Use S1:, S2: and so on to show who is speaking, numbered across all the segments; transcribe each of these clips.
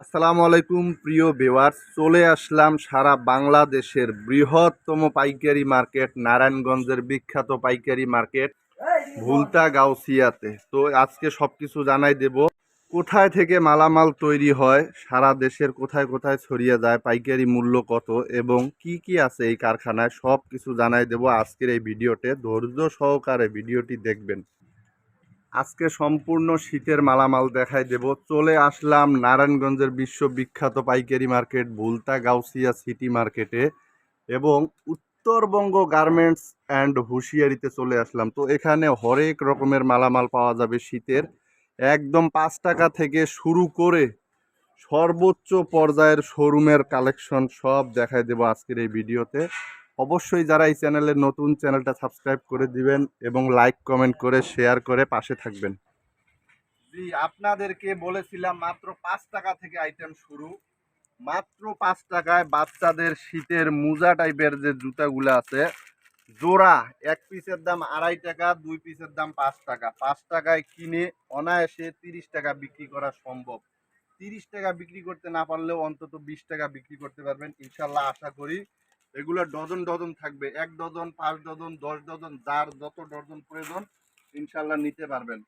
S1: আসসালামু আলাইকুম, প্রিয় বেওয়ার্স চলে আসলাম সারা বাংলাদেশের বৃহত্তম পাইকারি মার্কেট, নারায়ণগঞ্জের বিখ্যাত পাইকারি মার্কেট, ভুলতা গাউসিয়াতে। তো আজকে সব কিছু জানাই দেব, কোথায় থেকে মালামাল তৈরি হয়, সারা দেশের কোথায় কোথায় ছড়িয়ে যায়, পাইকারি মূল্য কত, এবং কি কি আছে এই কারখানায় সব কিছু জানাই দেব আজকের এই ভিডিওতে। ধৈর্য সহকারে ভিডিওটি দেখবেন। আজকে সম্পূর্ণ শীতের মালামাল দেখাই দেব। চলে আসলাম নারায়ণগঞ্জের বিশ্ববিখ্যাত পাইকারি মার্কেট ভুলতা গাউসিয়া সিটি মার্কেটে এবং উত্তরবঙ্গ গার্মেন্টস অ্যান্ড হুঁশিয়ারিতে চলে আসলাম। তো এখানে হরেক রকমের মালামাল পাওয়া যাবে শীতের। একদম পাঁচ টাকা থেকে শুরু করে সর্বোচ্চ পর্যায়ের শোরুমের কালেকশন সব দেখাই দেবো আজকের এই ভিডিওতে। অবশ্যই যারা এই চ্যানেলে নতুন, চ্যানেলটা সাবস্ক্রাইব করে দিবেন এবং লাইক, কমেন্ট করে, শেয়ার করে পাশে থাকবেন। জি, আপনাদেরকে বলেছিলাম মাত্র পাঁচ টাকা থেকে আইটেম শুরু। মাত্র পাঁচ টাকায় বাচ্চাদের শীতের মোজা টাইপের যে জুতাগুলো আছে, জোড়া এক পিসের দাম আড়াই টাকা, দুই পিসের দাম পাঁচ টাকা। পাঁচ টাকায় কিনে অনায়াসে তিরিশ টাকা বিক্রি করা সম্ভব। তিরিশ টাকা বিক্রি করতে না পারলেও অন্তত বিশ টাকা বিক্রি করতে পারবেন। ইনশাল্লাহ আশা করি এগুলো ডজন ডজন থাকবে। এক ডজন, পাঁচ ডজন, দশ ডজন, যার যত ডজন প্রয়োজন ইনশাল্লাহ নিতে পারবেন।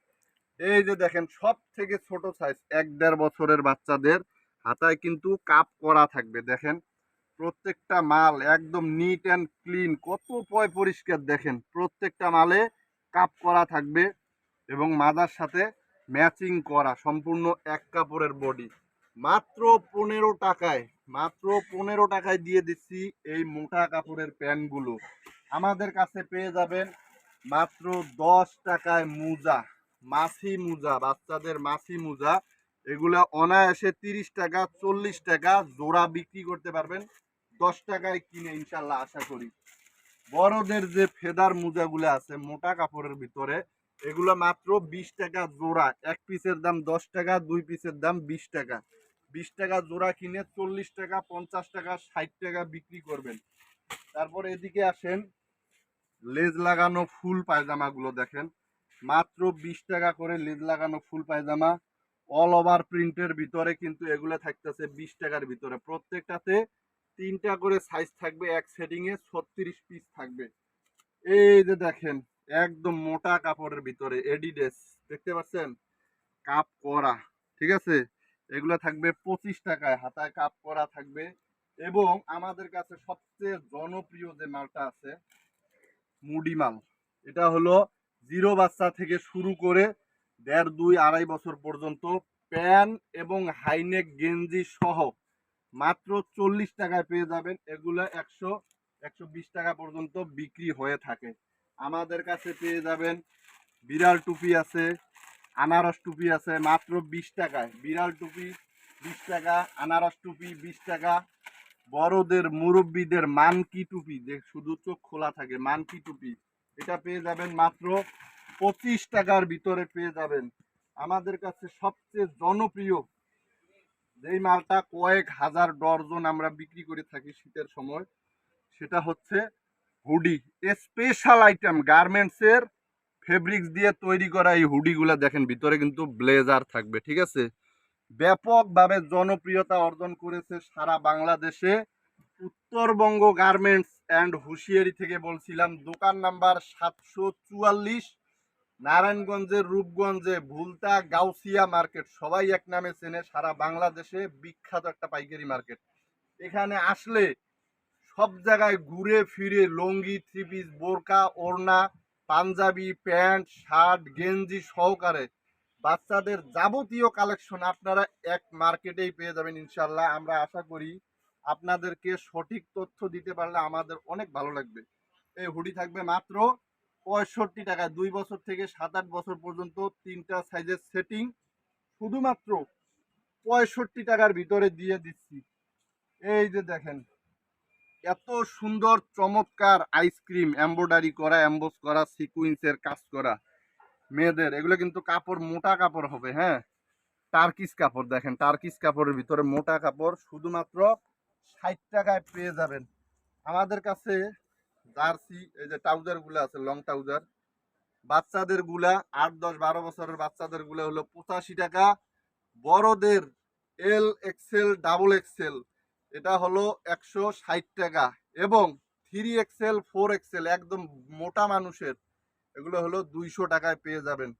S1: এই যে দেখেন সব থেকে ছোট সাইজ এক দেড় বছরের বাচ্চাদের হাতায় কিন্তু কাপ করা থাকবে। দেখেন, প্রত্যেকটা মাল একদম নিট অ্যান্ড ক্লিন কত পয় পরিষ্কার দেখেন, প্রত্যেকটা মালে কাপ করা থাকবে এবং মাদার সাথে ম্যাচিং করা, সম্পূর্ণ এক কাপড়ের বডি মাত্র পনেরো টাকায় মাত্র পনেরো টাকায় দিয়ে দিচ্ছি এই মোটা কাপড়ের প্যান্টগুলো। আমাদের কাছে পেয়ে যাবেন মাত্র দশ টাকায় মোজা মাছি মোজা, বাচ্চাদের মাছি মোজা। এগুলো অনায়াসে তিরিশ টাকা, চল্লিশ টাকা জোড়া বিক্রি করতে পারবেন। দশ টাকায় কিনে ইনশাল্লাহ আশা করি। বড়দের যে ফেদার মোজাগুলো আছে মোটা কাপড়ের ভিতরে, এগুলো মাত্র বিশ টাকা জোড়া। এক পিসের দাম দশ টাকা, দুই পিসের দাম বিশ টাকা। বিশ টাকা জোড়া কিনে চল্লিশ টাকা, পঞ্চাশ টাকা, ষাট টাকা বিক্রি করবেন। তারপর এদিকে আসেন, লেজ লাগানো ফুল পায়জামাগুলো দেখেন। মাত্র বিশ টাকা করে লেজ লাগানো ফুল পায়জামা। অল ওভার প্রিন্টের ভিতরে কিন্তু এগুলো থাকতেছে বিশ টাকার ভিতরে। প্রত্যেকটাতে তিনটা করে সাইজ থাকবে, এক সেটিংয়ে ছত্রিশ পিস থাকবে। এই যে দেখেন, একদম মোটা কাপড়ের ভিতরে এডিডেস দেখতে পাচ্ছেন? কাপ করা, ঠিক আছে? এগুলো থাকবে পঁচিশ টাকায়, হাতায় কাপ করা থাকবে। এবং আমাদের কাছে সবচেয়ে জনপ্রিয় যে মালটা আছে, মুডি মাল, এটা হলো জিরো বাচ্চা থেকে শুরু করে দেড়, দুই, আড়াই বছর পর্যন্ত প্যান এবং হাইনেক গেঞ্জি সহ মাত্র চল্লিশ টাকায় পেয়ে যাবেন। এগুলো একশো একশো বিশ টাকা পর্যন্ত বিক্রি হয়ে থাকে। আমাদের কাছে পেয়ে যাবেন বিড়াল টুপি আছে আনারস টুপি আছে মাত্র বিশ টাকায়। বিড়াল টুপি বিশ টাকা, আনারস টুপি বিশ টাকা। বড়দের মুরব্বীদের মানকি টুপি, যে শুধু চোখ খোলা থাকে, মানকি টুপি। এটা পেয়ে যাবেন মাত্র পঁচিশ টাকার ভিতরে পেয়ে যাবেন। আমাদের কাছে সবচেয়ে জনপ্রিয় যেই মালটা কয়েক হাজার ডর্জন আমরা বিক্রি করে থাকি শীতের সময়, সেটা হচ্ছে হুডি। স্পেশাল আইটেম, গার্মেন্টসের ফেব্রিক্স দিয়ে তৈরি করা এই হুডিগুলো দেখেন, ভিতরে কিন্তু ব্লেজার থাকবে, ঠিক আছে? ব্যাপকভাবে জনপ্রিয়তা অর্জন করেছে সারা বাংলাদেশে। উত্তরবঙ্গ গার্মেন্টস অ্যান্ড হুঁশিয়ারি থেকে বলছিলাম, দোকান নাম্বার সাতশো চুয়াল্লিশ, নারায়ণগঞ্জের রূপগঞ্জে, ভুলতা গাউসিয়া মার্কেট সবাই এক নামে চেনে সারা বাংলাদেশে বিখ্যাত একটা পাইকারি মার্কেট এখানে আসলে সব জায়গায় ঘুরে ফিরে লঙ্গি থ্রি পিস বোরকা, ওড়না পাঞ্জাবি প্যান্ট, শার্ট, গেঞ্জি সহকারে বাচ্চাদের যাবতীয় কালেকশন আপনারা এক মার্কেটেই পেয়ে যাবেন ইনশাল্লাহ আমরা আশা করি আপনাদেরকে সঠিক তথ্য দিতে পারলে আমাদের অনেক ভালো লাগবে। এই হুডি থাকবে মাত্র পঁয়ষট্টি টাকা। দুই বছর থেকে সাত আট বছর পর্যন্ত তিনটা সাইজের সেটিং শুধুমাত্র পঁয়ষট্টি টাকার ভিতরে দিয়ে দিচ্ছি। এই যে দেখেন এত সুন্দর, চমৎকার আইসক্রিম এম্ব্রয়ডারি করা এম্বোস করা সিকুইন্সের কাজ করা। মেয়েদের, এগুলো কিন্তু কাপড়, মোটা কাপড় হবে হ্যাঁ? টার্কিস কাপড়, দেখেন টার্কিস কাপড়ের ভিতরে মোটা কাপড়, শুধুমাত্র ষাট টাকায় পেয়ে যাবেন। আমাদের কাছে জার্সি, এই যে ট্রাউজারগুলো আছে লং ট্রাউজার বাচ্চাদেরগুলা, আট, দশ, বারো বছরের বাচ্চাদেরগুলা হলো পঁচাশি টাকা। বড়দের এল এক্সেল ডাবল এক্সেল এটা হলো একশো ষাট টাকা এবং থ্রি এক্সেল, ফোর এক্সেল একদম মোটা মানুষের, এগুলো হলো দুইশো টাকায় পেয়ে যাবেন।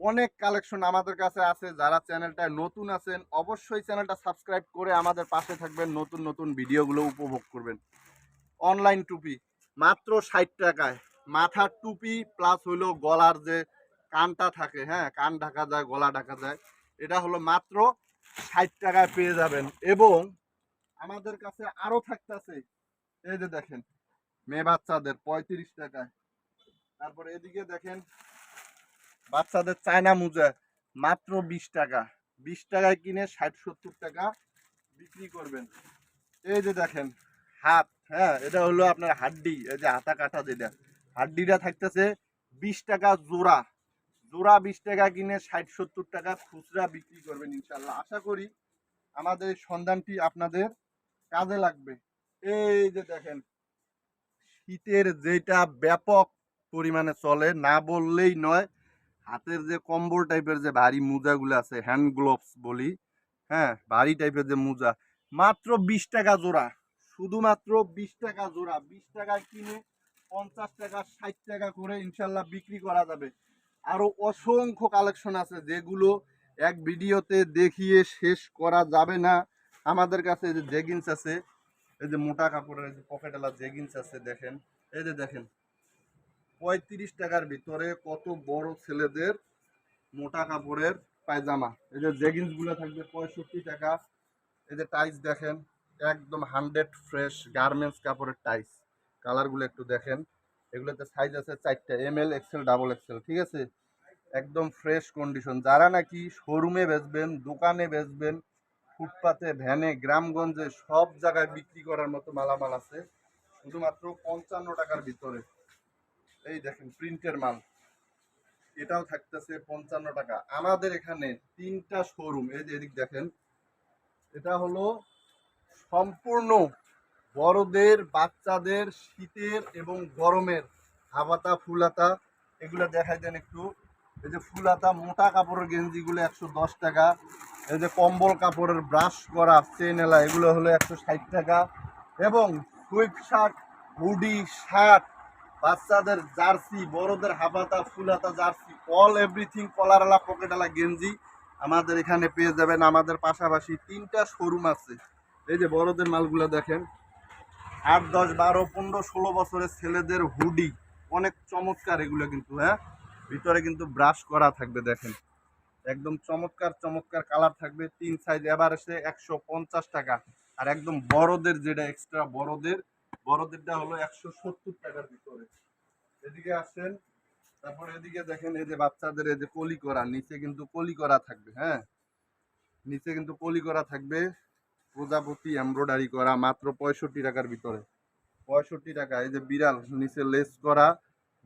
S1: অনেক কালেকশন আমাদের কাছে আছে, যারা চ্যানেলটায় নতুন আছেন, অবশ্যই চ্যানেলটা সাবস্ক্রাইব করে আমাদের পাশে থাকবেন, নতুন নতুন ভিডিওগুলো উপভোগ করবেন। অনলাইন টুপি, মাত্র ষাট টাকায়। মাথার টুপি প্লাস হইল গলার যে কানটা থাকে হ্যাঁ কান ঢাকা যায়, গলা ঢাকা যায়, এটা হলো মাত্র ষাট টাকায় পেয়ে যাবেন এবং আমাদের কাছে আরও থাকতেছে। এই যে দেখেন, মেয়ে বাচ্চাদের পঁয়ত্রিশ টাকায়। তারপরে এদিকে দেখেন, বাচ্চাদের চায়না মোজা মাত্র বিশ টাকা। বিশ টাকায় কিনে ষাট, সত্তর টাকা বিক্রি করবেন। এই যে দেখেন, হাত হ্যাঁ এটা হলো আপনার হাড্ডি, এই যে হাতা কাটা যেটা। হাড্ডিটা থাকতেছে বিশ টাকা জোড়া। জোড়া বিশ টাকা কিনে ষাট, সত্তর টাকা খুচরা বিক্রি করবেন ইনশাল্লাহ আশা করি আমাদের সন্ধানটি আপনাদের কাজে লাগবে। এই যে দেখেন, শীতের যেটা ব্যাপক পরিমাণে চলে, না বললেই নয়, হাতের যে কম্বল টাইপের যে ভারী মোজাগুলো আছে হ্যান্ড গ্লোভস বলি হ্যাঁ ভারী টাইপের যে মোজা, মাত্র বিশ টাকা জোড়া, শুধুমাত্র বিশ টাকা জোড়া, বিশ টাকা কিনে পঞ্চাশ টাকা, ষাট টাকা করে ইনশাল্লাহ বিক্রি করা যাবে। আরও অসংখ্য কালেকশন আছে যেগুলো এক ভিডিওতে দেখিয়ে শেষ করা যাবে না। আমাদের কাছে এই যে জেগিন্স আছে, এই যে মোটা কাপড়ের যে পকেটালা জেগিন্স আছে, দেখেন। এই যে দেখেন, পঁয়ত্রিশ টাকার ভিতরে কত বড় ছেলেদের মোটা কাপড়ের পায়জামা। এই যে জেগিন্সগুলো থাকবে পঁয়ষট্টি টাকা। এই যে টাইস দেখেন, একদম হান্ড্রেড ফ্রেশ গার্মেন্টস কাপড়ের টাইস কালারগুলো একটু দেখেন। এগুলোতে সাইজ আছে চারটা M L XL double XL ঠিক আছে? একদম ফ্রেশ কন্ডিশন যারা নাকি শোরুমে বেচবেন, দোকানে বেচবেন ফুটপাতে, ভ্যানে, গ্রামগঞ্জে সব জায়গায় বিক্রি করার মতো মালামাল আছে। শুধুমাত্র পঞ্চান্ন টাকার ভিতরে। এই দেখেন, প্রিন্টের মাল। এটাও থাকতেছে পঞ্চান্ন টাকা। আমাদের এখানে তিনটা শোরুম এই যে এদিক দেখেন, এটা হলো সম্পূর্ণ বড়দের, বাচ্চাদের, শীতের এবং গরমের হাবাতা, ফুলাতা। এগুলো দেখাই দেন একটু। এই যে ফুলাতা, মোটা কাপড়ের গেঞ্জিগুলো একশো দশ টাকা। এই যে কম্বল কাপড়ের ব্রাশ করা চেনেলা এগুলো হলো একশো ষাট টাকা। এবং সুইপ শার্ট, হুডি শার্ট, বাচ্চাদের জার্সি, বড়দের হাবাতা ফুলাতা জার্সি, অল এভরিথিং কলারালা পকেটালা গেঞ্জি আমাদের এখানে পেয়ে যাবেন। আমাদের পাশাপাশি তিনটা শোরুম আছে। এই যে বড়দের মালগুলো দেখেন। আট, দশ, বারো, পনেরো, ষোলো বছরের ছেলেদের হুডি। অনেক চমৎকার এগুলো কিন্তু হ্যাঁ? ভিতরে কিন্তু ব্রাশ করা থাকবে, দেখেন। একদম চমৎকার চমৎকার কালার থাকবে। তিন সাইজ এবার এসে একশো পঞ্চাশ টাকা। আর একদম বড়দের যেটা এক্সট্রা বড়দের, বড়দেরটা হলো একশো সত্তর টাকার ভিতরে। এদিকে আসেন, তারপর এদিকে দেখেন, এই যে বাচ্চাদের, এই যে কলি করা, নিচে কিন্তু কলি করা থাকবে হ্যাঁ? নিচে কিন্তু কলি করা থাকবে। প্রজাপতি এমব্রয়ডারি করা, মাত্র পঁয়ষট্টি টাকার ভিতরে। পঁয়ষট্টি টাকা, এই যে বিড়াল, নিচে লেস করা,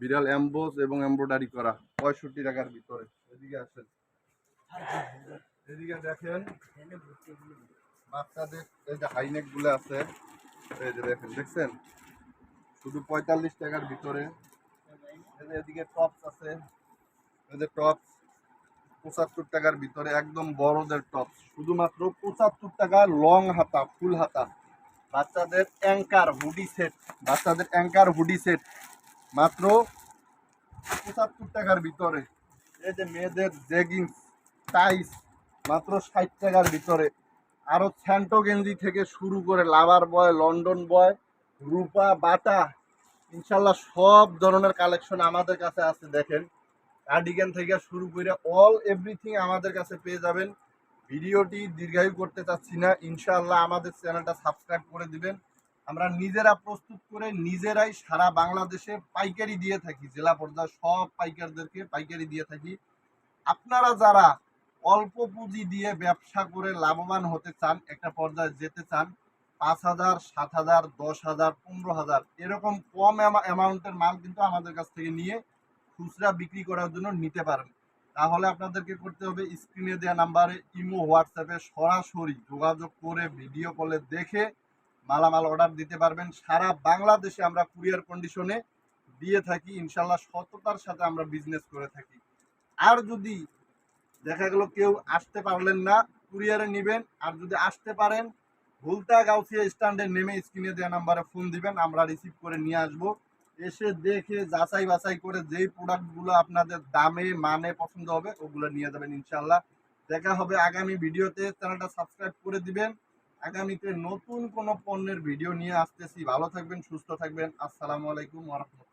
S1: বিড়াল এমবোস এবং এমব্রয়ডারি করা, পঁয়ষট্টি টাকার ভিতরে। এদিকে আসেন। এদিকে দেখেন বাচ্চাদের এই যে হাইনেকগুলো আছে এই যে দেখেন দেখছেন? শুধু পঁয়তাল্লিশ টাকার ভিতরে। এদিকে টপস আছে এই যে টপস পঁচাত্তর টাকার ভিতরে একদম বড়দের টপস শুধুমাত্র পঁচাত্তর টাকা লং হাতা ফুল হাতা। বাচ্চাদের অ্যাঙ্কার হুডি সেট বাচ্চাদের অ্যাঙ্কার হুডি সেট মাত্র পঁচাত্তর টাকার ভিতরে। এই যে মেয়েদের জেগিংস টাইস মাত্র ষাট টাকার ভিতরে। আরও স্যান্টো গেঞ্জি থেকে শুরু করে লাভার বয় লন্ডন বয় রূপা, বাটা, ইনশাল্লাহ সব ধরনের কালেকশন আমাদের কাছে আছে, দেখেন। কার্ডিগান থেকে শুরু করে অল এভরিথিং আমাদের কাছে পেয়ে যাবেন। ভিডিওটি দীর্ঘায়ু করতে চাচ্ছি না ইনশাআল্লাহ আমাদের চ্যানেলটা সাবস্ক্রাইব করে দিবেন। আমরা নিজেরা প্রস্তুত করে নিজেরাই সারা বাংলাদেশে পাইকারি দিয়ে থাকি, জেলা পর্যায়ে সব পাইকারদেরকে পাইকারি দিয়ে থাকি। আপনারা যারা অল্প পুঁজি দিয়ে ব্যবসা করে লাভবান হতে চান, একটা পর্যায়ে যেতে চান, পাঁচ হাজার, সাত হাজার, দশ হাজার, পনেরো হাজার, এরকম কম অ্যামাউন্টের মাল কিন্তু আমাদের কাছ থেকে নিয়ে খুচরা বিক্রি করার জন্য নিতে পারেন। তাহলে আপনাদেরকে করতে হবে স্ক্রিনে দেওয়া নাম্বারে ইমো, হোয়াটসঅ্যাপে সরাসরি যোগাযোগ করে ভিডিও কলে দেখে মালামাল অর্ডার দিতে পারবেন। সারা বাংলাদেশে আমরা কুরিয়ার কন্ডিশনে দিয়ে থাকি। ইনশাল্লাহ সততার সাথে আমরা বিজনেস করে থাকি। আর যদি দেখা গেল কেউ আসতে পারলেন না, কুরিয়ারে নেবেন, আর যদি আসতে পারেন, ভুলতা গাউসিয়া স্ট্যান্ডে নেমে স্ক্রিনে দেওয়া নাম্বারে ফোন দিবেন, আমরা রিসিভ করে নিয়ে আসব। এসে দেখে, যাচাই বাছাই করে যেই প্রোডাক্টগুলো আপনাদের দামে মানে পছন্দ হবে, ওগুলো নিয়ে যাবেন ইনশাল্লাহ দেখা হবে আগামী ভিডিওতে, চ্যানেলটা সাবস্ক্রাইব করে দিবেন। আগামীতে নতুন কোনো পণ্যের ভিডিও নিয়ে আসতেছি। ভালো থাকবেন, সুস্থ থাকবেন। আসসালামু আলাইকুম ওরহমতুল্লাহ